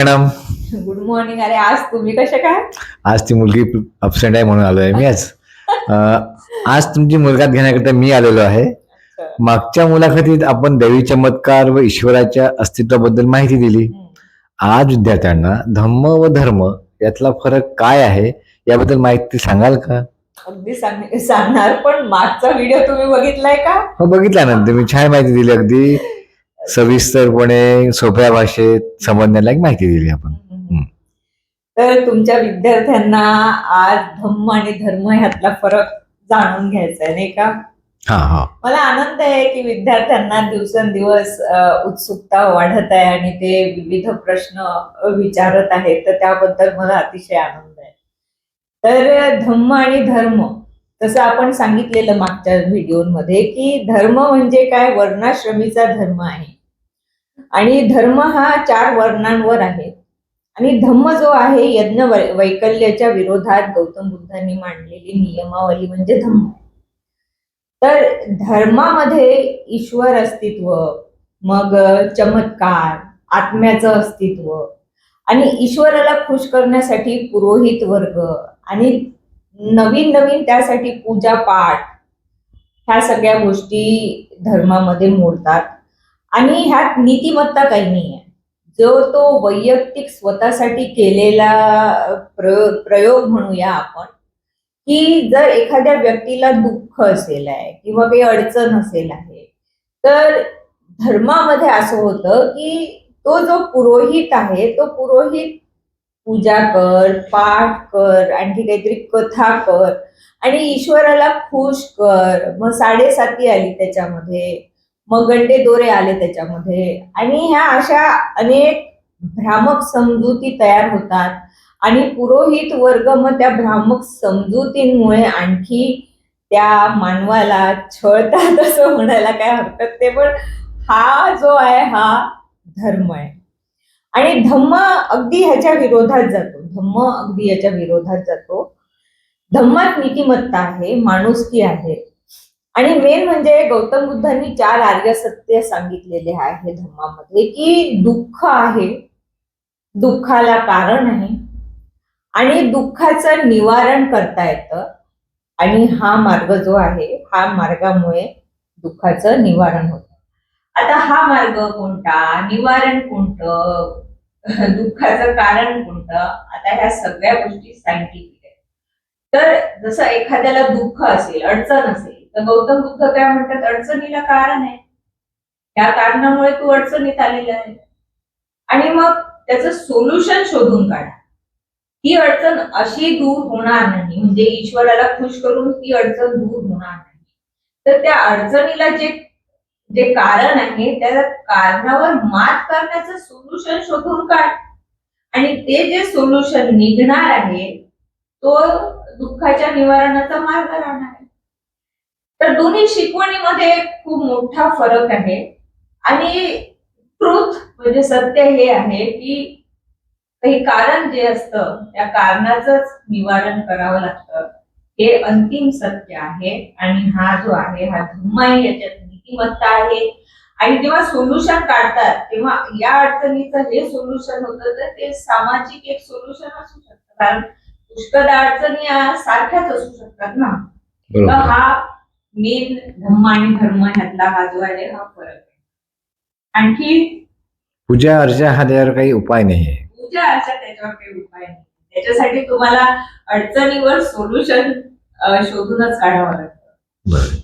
Madam. Good morning अरे आज तुम्ही कशा काय? आज ती मुलगी अबसेंट आहे म्हणून आलोय मी आज. आज तुमची मुलगात घेण्याकरिता मी आलेलो आहे. मागच्या मुलाखतीत आपण दैवी चमत्कार व ईश्वराच्या अस्तित्वाबद्दल माहिती दिली. आज विद्यार्थ्यांना धम्म व धर्म यातला फरक काय आहे याबद्दल माहिती सांगाल का? अगदी सांग- सांगणार पण मागचा व्हिडिओ तुम्ही बघितलाय का? हो बघितला ना. तुम्ही छान माहिती दिली अगदी. सविस्तरपणे सोप्या भाषेत समजण्यालायक माहिती दिली आपण. तर तुमच्या विद्यार्थ्यांना आज धम्म आणि धर्म ह्यातला फरक जाणून घ्यायचा आहे नाही का? हा हा. मला आनंद आहे की विद्यार्थ्यांना दिवसेंदिवस उत्सुकता वाढत आहे आणि ते विविध प्रश्न विचारत आहेत. तर त्याबद्दल मला अतिशय आनंद आहे. तर धम्म आणि धर्म तसं आपण सांगितलेलं मागच्या व्हिडिओमध्ये की धर्म म्हणजे काय? वर्णाश्रमीचा धर्म आहे. आणि धर्म हा चार वर्णांवर आहे. आणि धम्म जो आहे यज्ञ वै- वैकल्याच्या विरोधात गौतम बुद्धांनी मांडलेली नियमावली म्हणजे धम्म. तर धर्मामध्ये ईश्वर अस्तित्व मग चमत्कार आत्म्याचं अस्तित्व आणि ईश्वराला खुश करण्यासाठी पुरोहित वर्ग आणि नवीन नवीन त्यासाठी पूजा पाठ ह्या सगळ्या गोष्टी धर्मामध्ये मोडतात. आणि ह्यात नीतिमत्ता काही नाही आहे जो तो वैयक्तिक स्वतःसाठी केलेला प्रयोग प्रयोग म्हणूया आपण की जर एखाद्या व्यक्तीला दुःख असेल आहे किंवा काही अडचण असेल आहे तर धर्मामध्ये असं होतं की तो जो पुरोहित आहे तो पुरोहित पूजा कर पाठ कर आणखी काहीतरी कथा कर आणि ईश्वराला खुश कर. मग साडेसाती आली त्याच्यामध्ये. मग दोरे आले त्याच्यामध्ये. आणि ह्या अशा अनेक भ्रामक समजुती तयार होतात. आणि पुरोहित वर्ग मग त्या भ्रामक समजुतींमुळे आणखी त्या मानवाला छळतात असं म्हणायला काय हरकत ते पण हा जो आहे हा धर्म आहे. आणि धम्म अगदी ह्याच्या विरोधात जातो. धम्म अगदी याच्या विरोधात जातो. धम्मात नीतिमत्ता आहे माणुसकी आहे. आणि मेन म्हणजे गौतम बुद्धांनी चार आर्य सत्य सांगितलेले आहे धम्मामध्ये की दुःख आहे दुःखाला कारण आहे आणि दुःखाचं निवारण करता येतं. आणि हा मार्ग जो आहे हा मार्गामुळे दुःखाचं निवारण होतं. आता हा मार्ग कोणता? निवारण कोणतं? दुःखाचं कारण कोणतं? आता ह्या सगळ्या गोष्टी सांगितल्या. तर जसं एखाद्याला दुःख असेल अडचण असेल तर गौतम बुद्ध काय म्हणतात? अडचणीला कारण आहे. त्या कारणामुळे तू अडचणीत आलेला आहे. आणि मग त्याचं सोल्युशन शोधून काढा. ही अडचण अशी दूर होणार नाही. म्हणजे ईश्वराला खुश करून ती अडचण दूर होणार नाही. तर त्या अडचणीला जे जे कारण आहे त्या कारणावर मात करण्याचं सोल्युशन शोधून काढ. आणि ते जे सोल्युशन निघणार आहे तो दुःखाच्या निवारणाचा मार्ग राहणार आहे. तर दोन्ही शिकवणीमध्ये खूप मोठा फरक आहे. आणि ट्रुथ म्हणजे सत्य हे आहे की काही कारण जे असतं त्या कारणाचंच निवारण करावं लागतं. हे अंतिम सत्य आहे आणि हा जो आहे हा धम्म आहे याच्यात नीतिमत्ता आहे. आणि जेव्हा सोल्युशन काढतात तेव्हा या अडचणीचं हे सोल्युशन होतं तर ते सामाजिक एक सोल्युशन असू शकतं. कारण पुष्कळ अडचणी सारख्याच असू शकतात ना. तर बरोबर. हा मेन धम्म आणि धर्म ह्यातला हा जो आहे हा फरक आहे. आणखी? पूजा अर्चा हा त्यावर काही उपाय नाही आहे. पूजा अर्चा त्याच्यावर काही उपाय नाही त्याच्यासाठी तुम्हाला अडचणीवर सोल्युशन शोधूनच काढावं लागतं. बरं.